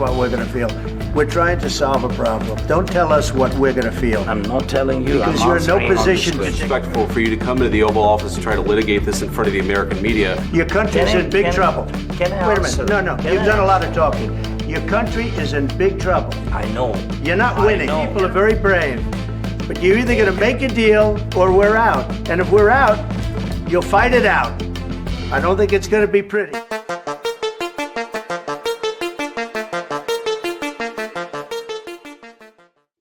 what we're going to feel. We're trying to solve a problem. Don't tell us what we're going to feel. I'm not telling you. Because I'm you're in no answering on this position to- question. Respectful for you to come into the Oval Office and try to litigate this in front of the American media. Your country's Can I- in big can I- trouble. can I Wait a minute. No, no. Can You've I- done a lot of talking. Your country is in big trouble. I know. You're not winning. People are very brave. But you're either going to make a deal or we're out. And if we're out, you'll fight it out. I don't think it's going to be pretty.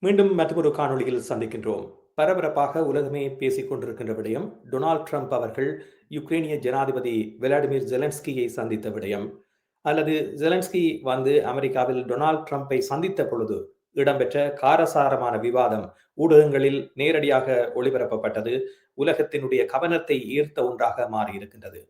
மீண்டும் மற்றொரு காணொளியில் சந்திக்கின்றோம். பரபரப்பாக உலகமே பேசிக் கொண்டிருக்கின்ற விடயம் Donald Trump அவர்கள் யுக்ரைனிய ஜனாதிபதி விளாடிமிர் ஜெலன்ஸ்கியை சந்தித்த விடயம். அல்லது ஜெலன்ஸ்கி வந்து அமெரிக்காவில் டொனால்ட் ட்ரம்ப்பை சந்தித்த பொழுது இடம்பெற்ற காரசாரமான விவாதம் ஊடகங்களில் நேரடியாக ஒளிபரப்பப்பட்டது உலகத்தினுடைய கவனத்தை ஈர்த்த ஒன்றாக மாறியிருக்கின்றது.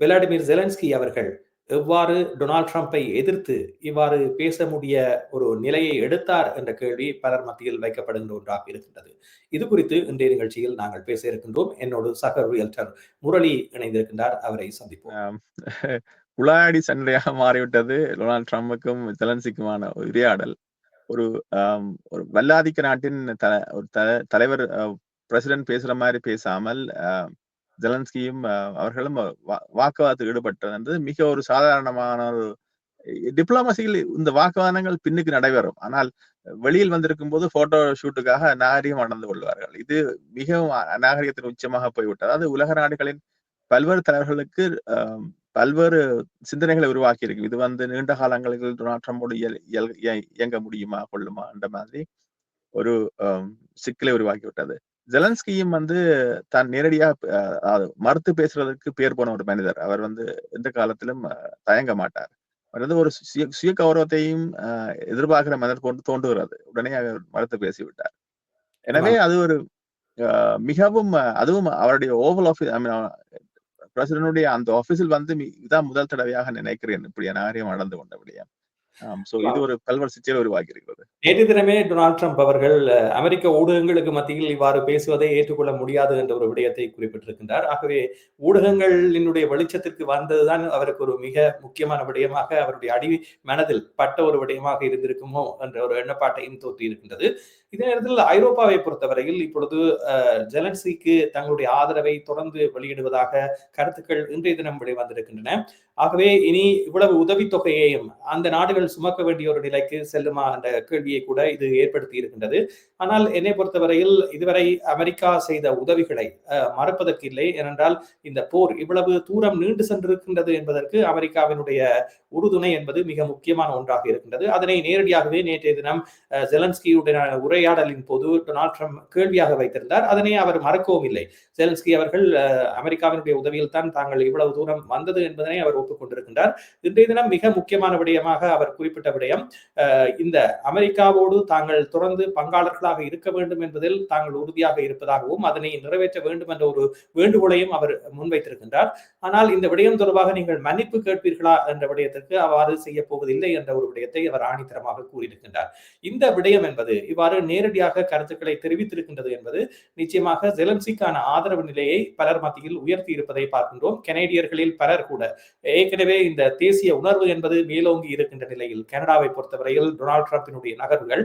விளாடிமிர் ஜெலன்ஸ்கி அவர்கள் எவ்வாறு டொனால்ட் ட்ரம்பை எதிர்த்து இவ்வாறு பேச முடிய ஒரு நிலையை எடுத்தார் என்ற கேள்வி பலர் மத்தியில் வைக்கப்படுகின்ற ஒன்றாக இருக்கின்றது. இது குறித்து இன்றைய நிகழ்ச்சியில் நாங்கள் பேச இருக்கின்றோம். என்னோடு சக ரியல்டர் முரளி இணைந்திருக்கின்றார். அவரை சந்திப்போம். உலாடி சண்டையாக மாறிவிட்டது டொனால்ட் ட்ரம்புக்கும் ஜெலன்சிக்குமான உரையாடல் ஒரு ஒரு வல்லாதிக்க நாட்டின் ஒரு த- தலைவர் பிரசிடென்ட் பேசுற மாதிரி பேசாமல் ஆஹ், ஜெலன்ஸ்கியும் அவர்களும் வா- வாக்குவாதத்தில் ஈடுபட்டது மிக ஒரு சாதாரணமான ஒரு டிப்ளமசியில் இந்த வாக்குவாதங்கள் பின்னுக்கு நடைபெறும். ஆனால் வெளியில் வந்திருக்கும் போது போட்டோ ஷூட்டுக்காக நாகரிகம் நடந்து கொள்வார்கள். இது மிகவும் நாகரிகத்தின் அநாகரிகத்தின் உச்சமாக போய்விட்டது. அதாவது உலக நாடுகளின் பல்வேறு தலைவர்களுக்கு பல்வேறு சிந்தனைகளை உருவாக்கி இருக்கு இது வந்து நீண்ட காலங்களில் டொனால்ட் ட்ரம்போடு இயங்க முடியுமா கொள்ளுமா என்ற மாதிரி ஒரு சிக்கலை உருவாக்கி விட்டது ஜெலன்ஸ்கியும் வந்து தான் நேரடியா மறுத்து பேசுறதுக்கு பேர் போன ஒரு மனிதர். அவர் வந்து எந்த காலத்திலும் தயங்க மாட்டார். அவர் வந்து ஒரு சுய சுய கௌரவத்தையும் எதிர்பார்க்கிற மனிதர் கொண்டு தோன்றுகிறது. உடனே அவர் மறுத்து பேசிவிட்டார். எனவே அது ஒரு அஹ், மிகவும் அதுவும் அவருடைய ஓவல் ஆஃபீஸ் ஐ மீன் பிரசிடனுடைய அந்த ஆபீஸில் வந்து இதான் முதல் தடவையாக நினைக்கிறேன். இப்படி நாகரிகம் நடந்து கொண்ட விடயம் சோ இது ஒரு சிக்கலை உருவாக்கி இருக்கிறது நேற்று தினமே டொனால்ட் ட்ரம்ப் அவர்கள் அமெரிக்க ஊடகங்களுக்கு மத்தியில் இவ்வாறு பேசுவதை ஏற்றுக்கொள்ள முடியாது என்ற ஒரு விடயத்தை குறிப்பிட்டிருக்கின்றார். ஆகவே ஊடகங்களினுடைய வெளிச்சத்திற்கு வந்ததுதான் அவருக்கு ஒரு மிக முக்கியமான விடயமாக அவருடைய அடி மனதில் பட்ட ஒரு விடயமாக இருந்திருக்குமோ என்ற ஒரு எண்ணப்பாட்டையும் தோற்றி இருக்கின்றது இதே நேரத்தில் ஐரோப்பாவை பொறுத்தவரையில் இப்பொழுது ஜெலன்சிக்கு தங்களுடைய ஆதரவை தொடர்ந்து வெளியிடுவதாக கருத்துக்கள் இன்றைய தினம் வெளிவந்திருக்கின்றன. ஆகவே இனி இவ்வளவு உதவித்தொகையையும் அந்த நாடுகள் சுமக்க வேண்டிய ஒரு நிலைக்கு செல்லுமா என்ற கேள்வியை கூட இது ஏற்படுத்தி இருக்கின்றது. ஆனால் என்னை பொறுத்தவரையில் இதுவரை அமெரிக்கா செய்த உதவிகளை அஹ், மறுப்பதற்கு இல்லை. ஏனென்றால் இந்த போர் இவ்வளவு தூரம் நீண்டு சென்றிருக்கின்றது என்பதற்கு அமெரிக்காவினுடைய உறுதுணை என்பது மிக முக்கியமான ஒன்றாக இருக்கின்றது. அதனை நேரடியாகவே நேற்றைய தினம் ஜெலன்ஸ்கியுடைய உரை உரையாடலின் போது டொனால்ட் ட்ரம்ப் கேள்வியாக வைத்திருந்தார். அதனை அவர் மறக்கவும் இல்லை. செலன்ஸ்கி அவர்கள் அமெரிக்காவினுடைய உதவியில் தான் தாங்கள் இவ்வளவு தூரம் வந்தது என்பதனை அவர் ஒப்புக்கொண்டிருக்கின்றார். இன்றைய தினம் மிக முக்கியமான விடயமாக அவர் குறிப்பிட்ட விடயம் இந்த அமெரிக்காவோடு தாங்கள் தொடர்ந்து பங்காளர்களாக இருக்க வேண்டும் என்பதில் தாங்கள் உறுதியாக இருப்பதாகவும் அதனை நிறைவேற்ற வேண்டும் என்ற ஒரு வேண்டுகோளையும் அவர் முன்வைத்திருக்கின்றார். ஆனால் இந்த விடயம் தொடர்பாக நீங்கள் மன்னிப்பு கேட்பீர்களா என்ற விடயத்திற்கு அவ்வாறு செய்ய போவதில்லை என்ற ஒரு விடயத்தை அவர் ஆணித்தரமாக கூறியிருக்கின்றார். இந்த விடயம் என்பது இவ்வாறு நேரடியாக கருத்துக்களை தெரிவித்திருக்கின்றது என்பது நிச்சயமாக ஜெலன்சிக்கான ஆதரவு நிலையை பலர் மத்தியில் உயர்த்தி இருப்பதை பார்க்கின்றோம். கனேடியர்களில் பலர் கூட. ஏற்கனவே இந்த தேசிய உணர்வு என்பது மேலோங்கி இருக்கின்ற நிலையில் கனடாவை பொறுத்தவரையில் டொனால்ட் ட்ரம்பினுடைய நகர்வுகள்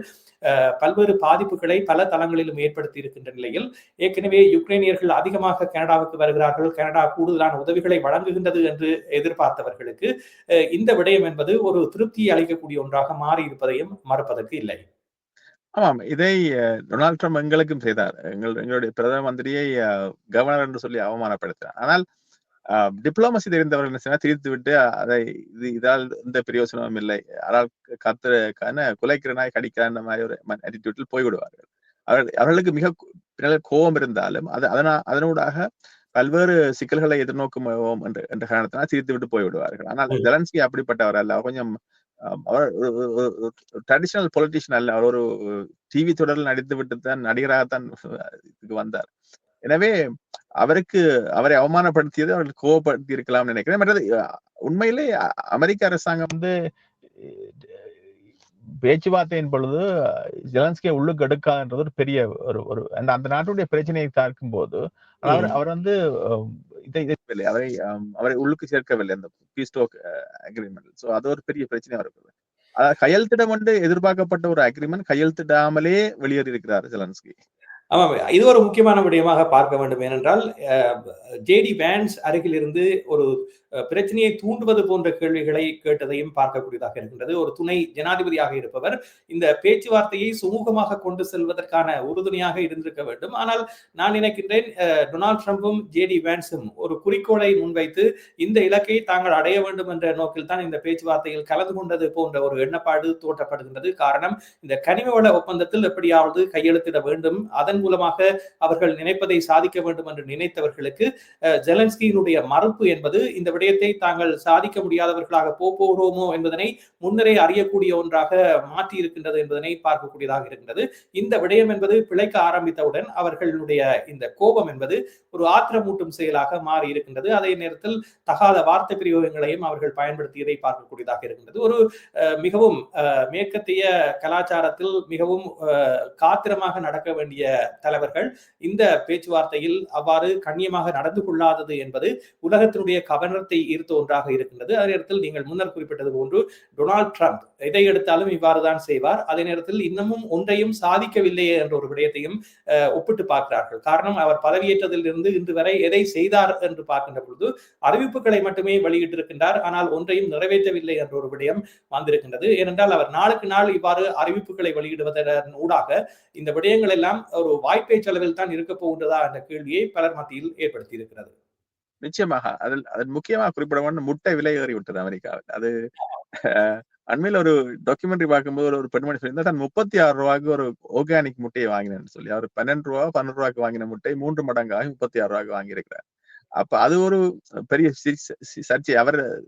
பல்வேறு பாதிப்புகளை பல தளங்களிலும் ஏற்படுத்தி இருக்கின்ற நிலையில் ஏற்கனவே யுக்ரைனியர்கள் அதிகமாக கனடாவுக்கு வருகிறார்கள். கனடா கூடுதலான உதவிகளை வழங்குகின்றது என்று எதிர்பார்த்தவர்களுக்கு இந்த விடயம் என்பது ஒரு திருப்தியை அளிக்கக்கூடிய ஒன்றாக மாறி இருப்பதையும் மறுப்பதற்கு இல்லை. ஆமாம். இதை டொனால்ட் ட்ரம்ப் எங்களுக்கும் செய்தார். எங்கள் எங்களுடைய பிரதம மந்திரியை கவர்னர் என்று சொல்லி அவமானப்படுத்தினார். ஆனால் டிப்ளமசி தெரிந்தவர்கள் என்ன திரித்து விட்டு அதை இது இதால் எந்த பிரயோசனமும் இல்லை. ஆனால் கத்துறக்கான குலைக்கிற நாய் கடிக்கிறான் மாதிரி ஒரு அட்டிடியூட்டில் போய்விடுவார்கள். அவர்கள் அவர்களுக்கு மிக கோபம் இருந்தாலும் அது அதனா அதனூடாக பல்வேறு சிக்கல்களை எதிர்நோக்கும் என்ற என்ற காரணத்தினால் சிரித்து விட்டு போய்விடுவார்கள். ஆனால். ஜெலன்ஸ்கி அப்படிப்பட்டவர் அல்ல. கொஞ்சம் அவர் ட்ரெடிஷனல் பொலிட்டிஷியன் அல்ல. அவர் ஒரு டிவி தொடரில் நடித்து விட்டு தான் நடிகராகத்தான் இதுக்கு வந்தார். எனவே அவருக்கு அவரை அவமானப்படுத்தியது அவர்கள் கோவப்படுத்தி இருக்கலாம் நினைக்கிறேன். மற்றது உண்மையிலே அமெரிக்க அரசாங்கம் வந்து பேச்சுவார்த்தையின் பொழுது ஜெலன்ஸ்கியை உள்ளுக்கு எடுக்காதுன்றது ஒரு பெரிய ஒரு ஒரு அந்த அந்த நாட்டுடைய பிரச்சனையை பார்க்கும் போது அவர். அவர் வந்து இதை இதை அவரை அவரை உள்ளுக்கு சேர்க்கவில்லை அந்த பீஸ் டோக் அக்ரிமெண்ட் சோ அது ஒரு பெரிய பிரச்சனையா இருக்குது. அதாவது கையெழுத்திடம் வந்து எதிர்பார்க்கப்பட்ட ஒரு அக்ரிமெண்ட் கையெழுத்திடாமலே வெளியேறி இருக்கிறார் ஜெலன்ஸ்கி. ஆமாம் இது ஒரு முக்கியமான விடயமாக பார்க்க வேண்டும். ஏனென்றால் ஜேடி வேன்ஸ் அருகில் இருந்து ஒரு பிரச்சனையை தூண்டுவது போன்ற கேள்விகளை கேட்டதையும் பார்க்கக்கூடியதாக இருக்கின்றது. ஒரு துணை ஜனாதிபதியாக இருப்பவர் இந்த பேச்சுவார்த்தையை சுமூகமாக கொண்டு செல்வதற்கான உறுதுணையாக இருந்திருக்க வேண்டும். ஆனால் நான் நினைக்கின்றேன் டொனால்ட் ட்ரம்பும் ஜேடி வேன்ஸும் ஒரு குறிக்கோளை முன்வைத்து இந்த இலக்கை தாங்கள் அடைய வேண்டும் என்ற நோக்கில் தான் இந்த பேச்சுவார்த்தையில் கலந்து கொண்டது போன்ற ஒரு எண்ணப்பாடு தோற்றப்படுகின்றது. காரணம் இந்த கனிம வள ஒப்பந்தத்தில் எப்படியாவது கையெழுத்திட வேண்டும். அதன் மூலமாக அவர்கள் நினைப்பதை சாதிக்க வேண்டும் என்று நினைத்தவர்களுக்கு ஜெலன்ஸ்கியினுடைய மறுப்பு என்பது இந்த விடயத்தை தாங்கள் சாதிக்க முடியாதவர்களாக போகிறோமோ என்பதனை முன்னரே அறியக்கூடிய ஒன்றாக மாற்றி இருக்கின்றது என்பதனை பார்க்கக்கூடியதாக இருக்கின்றது. இந்த விடயம் என்பது பிழைக்க ஆரம்பித்தவுடன் அவர்களுடைய இந்த கோபம் என்பது ஒரு ஆத்திரமூட்டும் செயலாக மாறி இருக்கின்றது. அதே நேரத்தில் தகாத வார்த்தை பிரயோகங்களையும் அவர்கள் பயன்படுத்தியதை பார்க்கக்கூடியதாக இருக்கின்றது. ஒரு மிகவும் மேற்கத்திய கலாச்சாரத்தில் மிகவும் காத்திரமாக நடக்க வேண்டிய தலைவர்கள் இந்த பேச்சுவார்த்தையில் அவ்வாறு கண்ணியமாக நடந்து கொள்ளாதது என்பது உலகத்தினுடைய கவனத்தை ஈர்த்த ஒன்றாக இருக்கின்றது. அதே நேரத்தில் நீங்கள் முன்னர் குறிப்பிட்டது போன்று டொனால்ட் ட்ரம்ப் எதை எடுத்தாலும் இவ்வாறுதான் செய்வார். அதே நேரத்தில் இன்னமும் ஒன்றையும் சாதிக்கவில்லையே என்ற ஒரு விடயத்தையும் ஒப்பிட்டு பார்க்கிறார்கள். காரணம் அவர் பதவியேற்றதிலிருந்து இன்று வரை எதை செய்தார் என்று பார்க்கின்ற பொழுது அறிவிப்புகளை மட்டுமே வெளியிட்டிருக்கின்றார். ஆனால் ஒன்றையும் நிறைவேற்றவில்லை என்ற ஒரு விடயம் வந்திருக்கின்றது. ஏனென்றால் அவர் நாளுக்கு நாள் இவ்வாறு அறிவிப்புகளை வெளியிடுவதன் ஊடாக இந்த விடயங்கள் எல்லாம் ஒரு வாய்ப்பேச்சு அளவில் தான் இருக்க போகின்றதா என்ற கேள்வியை பலர் மத்தியில் ஏற்படுத்தி இருக்கிறது நிச்சயமாக. அதில் அதன் முக்கியமாக குறிப்பிட வேண்டும் முட்டை விலை ஏறி விட்டது அமெரிக்காவில். அது அண்மையில் ஒரு டாக்குமெண்ட்ரி பார்க்கும்போது ஒரு- ஒரு பெண்மணி சொல்லியிருந்தா தான் முப்பத்தி ஆறு ரூபாய்க்கு ஒரு ஆர்கானிக் முட்டையை வாங்கினேன்னு சொல்லி. அவர் பன்னெண்டு ரூபா பன்னெண்டு ரூபாய்க்கு வாங்கின முட்டை மூன்று மடங்காக முப்பத்தி ஆறு ரூபாய்க்கு வாங்கியிருக்கிறார். அப்ப அது ஒரு பெரிய சர்ச்சை அவர்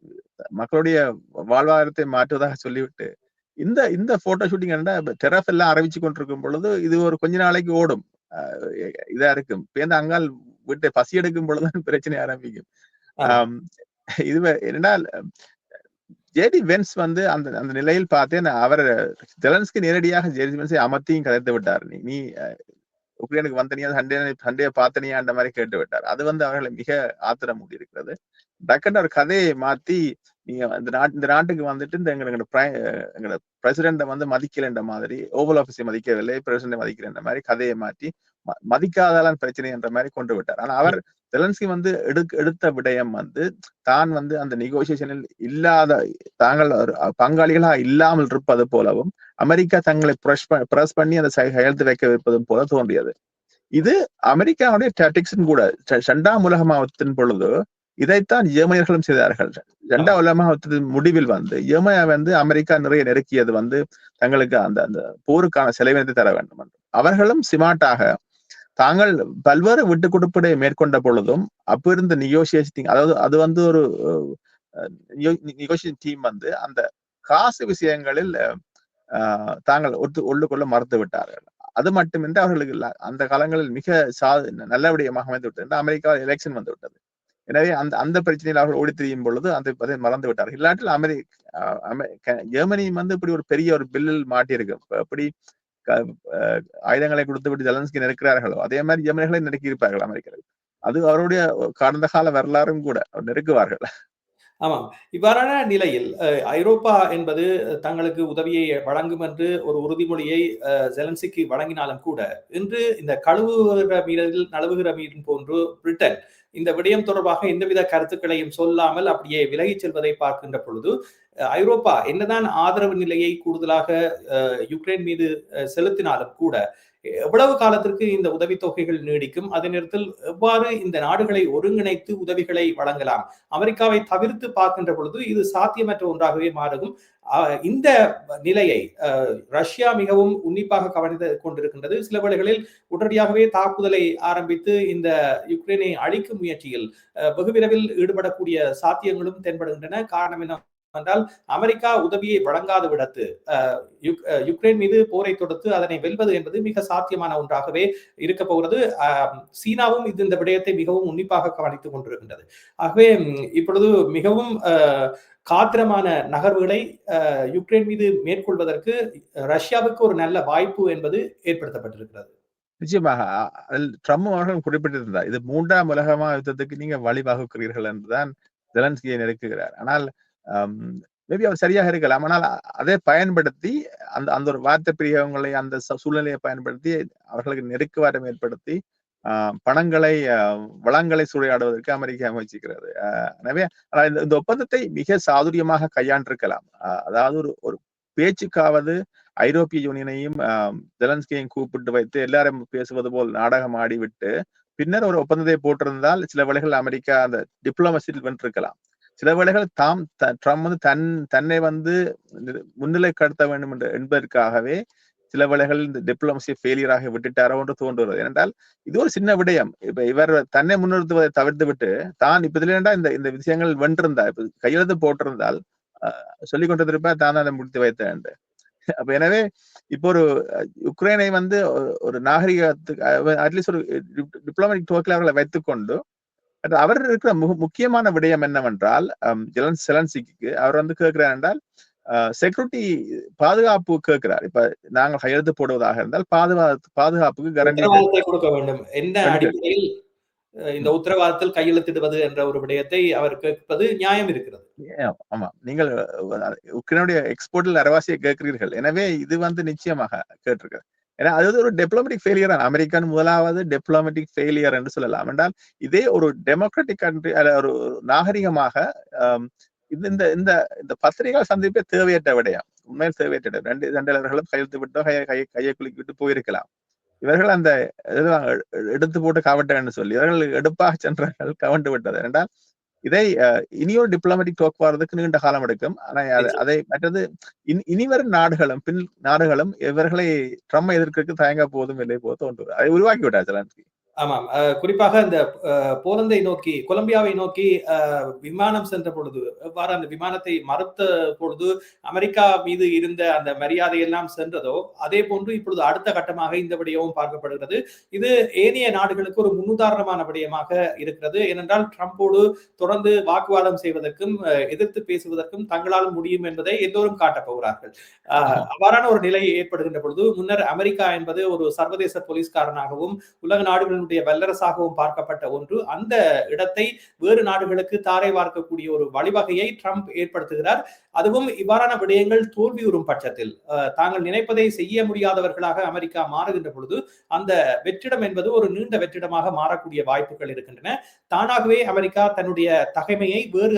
மக்களுடைய வாழ்வாதாரத்தை மாற்றுவதாக சொல்லிவிட்டு இந்த இந்த போட்டோ ஷூட்டிங் என்ன டெரஃப் எல்லாம் அறிவிச்சு கொண்டிருக்கும் பொழுது இது ஒரு கொஞ்ச நாளைக்கு ஓடும். அஹ் இதா இருக்கும். பேருந்து அங்கால் வீட்டை பசி எடுக்கும் பொழுதுதான் பிரச்சனை ஆரம்பிக்கும். இது என்னன்னா ஜேடி வென்ஸ் வந்து அந்த அந்த நிலையில் பார்த்தேன் அவர் ஜெலன்ஸ்கி நேரடியாக ஜேடி வென்ஸை அமர்த்தியும் கதைத்து விட்டார். நீ நீ உக்ரைனுக்கு வந்தனியா சண்டே சண்டையை பார்த்தனியா அந்த மாதிரி கேட்டு விட்டார். அது வந்து அவர்களை மிக ஆத்திரம் மூடி இருக்கிறது டக்குன்னு ஒரு கதையை மாத்தி நீங்க இந்த நாட்டு இந்த நாட்டுக்கு வந்துட்டு இந்த எங்களோட எங்களோட பிரசிடென்ட வந்து மதிக்கலைன்ற மாதிரி ஓவல் ஆஃபீஸை மதிக்கவில்லை பிரசிடென்ட் மதிக்கிறன்ற மாதிரி கதையை மாற்றி மதிக்காதாலான் பிரச்சனை என்ற மாதிரி கொண்டு விட்டார். ஆனா அவர் ஜெலன்ஸ்கி வந்து எடுக்க எடுத்த விடயம் வந்து தான் வந்து அந்த நெகோசியேஷனில் இல்லாத தாங்கள் பங்காளிகளா இல்லாமல் இருப்பது போலவும் அமெரிக்கா தங்களை பிரஸ் பிரஸ் பண்ணி அந்த கையெழுத்து வைக்க வைப்பதும் போல தோன்றியது. இது அமெரிக்காவுடைய டாட்டிக்ஸ் கூட சண்டா இரண்டாம் உலக பொழுது இதைத்தான் ஜெர்மனியர்களும் செய்தார்கள். இரண்டாம் உலக மகாயுத்தத்தின் முடிவில் வந்து ஜெர்மனியா வந்து அமெரிக்கா நிறைய நெருக்கியது வந்து தங்களுக்கு அந்த அந்த போருக்கான செலவினத்தை தர வேண்டும் என்று. அவர்களும் சிமாட்டாக தாங்கள் பல்வேறு விட்டு கொடுப்படை மேற்கொண்ட பொழுதும் அப்ப இருந்த நிகோசியேஷன் அதாவது அது வந்து ஒரு நிகோசியேஷன் டீம் வந்து அந்த காசு விஷயங்களில் தாங்கள் ஒத்து உள்ளுக்குள்ள மறுத்து விட்டார்கள். அது மட்டுமின்றி அவர்களுக்கு அந்த காலங்களில் மிக சா நல்ல விடயமாக அமைந்து விட்டது. அமெரிக்கா எலெக்ஷன் வந்து விட்டது. எனவே அந்த அந்த பிரச்சனையில் அவர்கள் ஓடி திரியும் பொழுது அந்த அதை மறந்து விட்டார்கள். இல்லாட்டில் அமெரிக்க ஜெர்மனியும் வந்து இப்படி ஒரு பெரிய ஒரு பில்லில் மாட்டியிருக்கு. எப்படி ஆயுதங்களை கொடுத்து விட்டு ஜெலன்ஸ்கி நெருக்கிறார்களோ அதே மாதிரி ஜெர்மனிகளை நெருக்கி இருப்பார்கள் அமெரிக்கர்கள். அது அவருடைய கடந்த கால வரலாறும் கூட நெருக்குவார்கள். ஆமாம். இவ்வாறான நிலையில் அஹ், ஐரோப்பா என்பது தங்களுக்கு உதவியை வழங்கும் என்று ஒரு உறுதிமொழியை ஜெலன்சிக்கு வழங்கினாலும் கூட இன்று இந்த கழுவுகிற மீனில் நழுவுகிற மீன் போன்று பிரிட்டன் இந்த விடயம் தொடர்பாக எந்தவித கருத்துக்களையும் சொல்லாமல் அப்படியே விலகிச் செல்வதை பார்க்கின்ற பொழுது அஹ், ஐரோப்பா என்னதான் ஆதரவு நிலையை கூடுதலாக அஹ், யுக்ரைன் மீது அஹ், செலுத்தினாலும் கூட எவ்வளவு காலத்திற்கு இந்த உதவித்தொகைகள் நீடிக்கும்? அதே நேரத்தில் எவ்வாறு இந்த நாடுகளை ஒருங்கிணைத்து உதவிகளை வழங்கலாம்? அமெரிக்காவை தவிர்த்து பார்க்கின்ற பொழுது இது சாத்தியமற்ற ஒன்றாகவே மாறும். அஹ் இந்த நிலையை அஹ், ரஷ்யா மிகவும் உன்னிப்பாக கவனித்து கொண்டிருக்கின்றது. சில வேளைகளில் உடனடியாகவே தாக்குதலை ஆரம்பித்து இந்த யுக்ரைனை அழிக்கும் முயற்சியில் அஹ், வெகு விரைவில் ஈடுபடக்கூடிய சாத்தியங்களும் தென்படுகின்றன. காரணம் என்ன என்றால் அமெரிக்கா உதவியை வழங்காத விடத்து யுக்ரைன் மீது போரை தொடுத்து அதனை வெல்வது என்பது மிக சாத்தியமான ஒன்றாகவே இருக்க போகிறது. சீனாவும் இது இந்த விடயத்தை மிகவும் உன்னிப்பாக கவனித்துக் கொண்டிருக்கின்றது. ஆகவே இப்பொழுது மிகவும் காத்திரமான நகர்வுகளை அஹ், யுக்ரைன் மீது மேற்கொள்வதற்கு ரஷ்யாவுக்கு ஒரு நல்ல வாய்ப்பு என்பது ஏற்படுத்தப்பட்டிருக்கிறது. நிச்சயமாக ட்ரம்ப் அவர்கள் குறிப்பிட்டிருந்தார் இது மூன்றாம் உலகமா யுத்தத்துக்கு நீங்க வழிவகுக்கிறீர்கள் என்றுதான் ஜெலன்ஸ்கியை நெருக்குகிறார். ஆனால் மேபி அவர் சரியாக இருக்கலாம். ஆனால் அதை பயன்படுத்தி அந்த அந்த ஒரு வார்த்தை பிரியவங்களை அந்த சூழ்நிலையை பயன்படுத்தி அவர்களுக்கு நெருக்குவாரம் ஏற்படுத்தி ஆஹ், பணங்களை வளங்களை சூறையாடுவதற்கு அமெரிக்கா முயற்சிக்கிறது. எனவே ஆனால் இந்த இந்த ஒப்பந்தத்தை மிக சாதுரியமாக கையாண்டிருக்கலாம். அதாவது ஒரு ஒரு பேச்சுக்காவது ஐரோப்பிய யூனியனையும் ஆஹ், ஜெலன்ஸ்கியையும் கூப்பிட்டு வைத்து எல்லாரும் பேசுவது போல் நாடகம் ஆடிவிட்டு பின்னர் ஒரு ஒப்பந்தத்தை போட்டிருந்தால் சில வழிகள் அமெரிக்கா அந்த டிப்ளமசியில் வென்றிருக்கலாம். சில வேளைகள் தாம் த- ட்ரம்ப் வந்து தன் தன்னை வந்து முன்னிலை கடத்த வேண்டும் என்று என்பதற்காகவே சில வேளைகள் இந்த டிப்ளமசி ஃபெயிலியராக விட்டுட்டாரோ என்று தோன்றுகிறது. ஏனென்றால் இது ஒரு சின்ன விடயம். இப்ப இவர் தன்னை முன்னிறுத்துவதை தவிர்த்து விட்டு தான் இப்ப இதுல இந்த இந்த விஷயங்கள் வென்றிருந்தா இப்ப கையெழுத்து போட்டிருந்தால் சொல்லிக் கொண்டிருப்பா தான் அதை முடித்து வைத்த வைத்தேன் அப்ப எனவே இப்போ ஒரு உக்ரைனை வந்து ஒரு- நாகரிகத்துக்கு அட்லீஸ்ட் ஒரு டிப்ளமேட்டிக் டோக்கில் அவர்களை வைத்துக்கொண்டு அவர் இருக்கிற முக்கியமான விடயம் என்னவென்றால் ஜெலன் செலன்சிக்கு அவர் வந்து கேட்கிறார் என்றால் செக்யூரிட்டி பாதுகாப்பு கேட்கிறார். இப்ப நாங்கள் கையெழுத்து போடுவதாக இருந்தால் பாதுகாப்பு பாதுகாப்புக்கு கரண்டி கொடுக்க வேண்டும். என்ன. அடிப்படையில் இந்த உத்தரவாதத்தில் கையெழுத்திடுவது என்ற ஒரு விடயத்தை அவர் கேட்பது நியாயம் இருக்கிறது. ஆமா. நீங்கள் உக்ரைனுடைய எக்ஸ்போர்ட்டில் அரவாசியை கேட்கிறீர்கள். எனவே இது வந்து நிச்சயமாக கேட்டிருக்க ஏன்னா அது ஒரு டெப்ளமேட்டிக் ஃபெயிலியர் அமெரிக்கன் முதலாவது டெப்ளமேட்டிக் ஃபெயிலியர் என்று சொல்லலாம். என்றால் இதே ஒரு டெமோக்ராட்டிக் கண்ட்ரி ஒரு நாகரிகமாக இது இந்த இந்த இந்த பத்திரிகை சந்திப்பே தேவையற்ற விடயம். உண்மையில் தேவையற்ற ரெண்டு ரெண்டு கையெழுத்து விட்டோ கையை கையை கையை குலுக்கி விட்டு போயிருக்கலாம். இவர்கள் அந்த எடுத்து போட்டு கவட்டன்னு சொல்லி இவர்கள் எடுப்பாக சென்றார்கள் கவண்டு விட்டது. என்றால் இதை இனியொரு டிப்ளமேட்டிக் டோக் வர்றதுக்கு நீண்ட காலம் எடுக்கும். ஆனா அது- மற்றது இனி- இனிவரும் நாடுகளும் பின் நாடுகளும் இவர்களை ட்ரம்ப் எதிர்க்கிறதுக்கு தயங்க போதும் இல்லை போது தோன்றுது. அதை உருவாக்கி விட்டார் ஜெலன்ஸ்கி. ஆமாம். குறிப்பாக இந்த போலந்தை நோக்கி கொலம்பியாவை நோக்கி விமானம் சென்ற பொழுது எவ்வாறு அந்த விமானத்தை மறுத்த பொழுது அமெரிக்கா மீது இருந்த அந்த மரியாதை எல்லாம் சென்றதோ அதே போன்று இப்பொழுது அடுத்த கட்டமாக இந்த விடயமும் பார்க்கப்படுகிறது. இது ஏனைய நாடுகளுக்கு ஒரு முன்னுதாரணமான விடயமாக இருக்கிறது. ஏனென்றால் ட்ரம்போடு தொடர்ந்து வாக்குவாதம் செய்வதற்கும் எதிர்த்து பேசுவதற்கும் தங்களால் முடியும் என்பதை எல்லோரும் காட்டப் போகிறார்கள். அவ்வாறான ஒரு நிலை ஏற்படுகின்ற பொழுது முன்னர் அமெரிக்கா என்பது ஒரு சர்வதேச போலீஸ்காரனாகவும் உலக நாடுகளுடைய வல்லரசாகவும் பார்க்கப்பட்ட ஒன்று. அந்த இடத்தை வேறு நாடுகளுக்கு தாரை பார்க்கக்கூடிய ஒரு வழிவகையை ட்ரம்ப் ஏற்படுத்துகிறார். அதுவும் இவ்வாறான விடயங்கள் தோல்வியுறும் பட்சத்தில். தாங்கள் நினைப்பதை செய்ய முடியாதவர்களாக அமெரிக்கா மாறுகின்ற பொழுது அந்த வெற்றிடம் என்பது ஒரு நீண்ட வெற்றிடமாக மாறக்கூடிய வாய்ப்புகள் இருக்கின்றன. தானாகவே அமெரிக்கா தன்னுடைய தகைமையை வேறு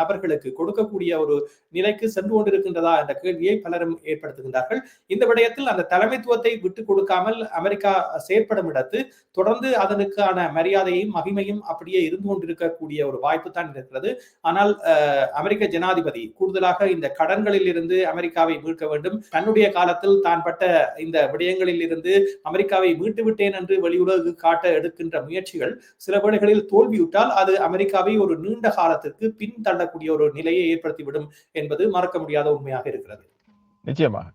நபர்களுக்கு கொடுக்கக்கூடிய ஒரு நிலைக்கு சென்று கொண்டிருக்கின்றதா என்ற கேள்வியை பலரும் ஏற்படுத்துகின்றார்கள். இந்த விடயத்தில் அந்த தலைமைத்துவத்தை விட்டுக் கொடுக்காமல் அமெரிக்கா செயற்படும் இடத்து தொடர்ந்து அதனுக்கான மரியாதையும் மகிமையும் அப்படியே இருந்து கொண்டிருக்கக்கூடிய ஒரு வாய்ப்பு தான் இருக்கிறது. ஆனால் அமெரிக்க ஜனாதிபதி கூடுதலாக இந்த கடன்களில் இருந்து அமெரிக்காவை மீட்க வேண்டும். தன்னுடைய காலத்தில் தான் பட்ட இந்த விடயங்களில் இருந்து அமெரிக்காவை மீட்டு விட்டேன் என்று வெளியுலகு காட்ட எடுக்கின்ற முயற்சிகள் சில வேளைகளில் தோல்வியுற்றால் அது அமெரிக்காவை ஒரு நீண்ட காலத்திற்கு பின் தள்ளக்கூடிய ஒரு நிலையை ஏற்படுத்திவிடும் என்பது மறக்க முடியாத உண்மையாக இருக்கிறது. நிச்சயமாக.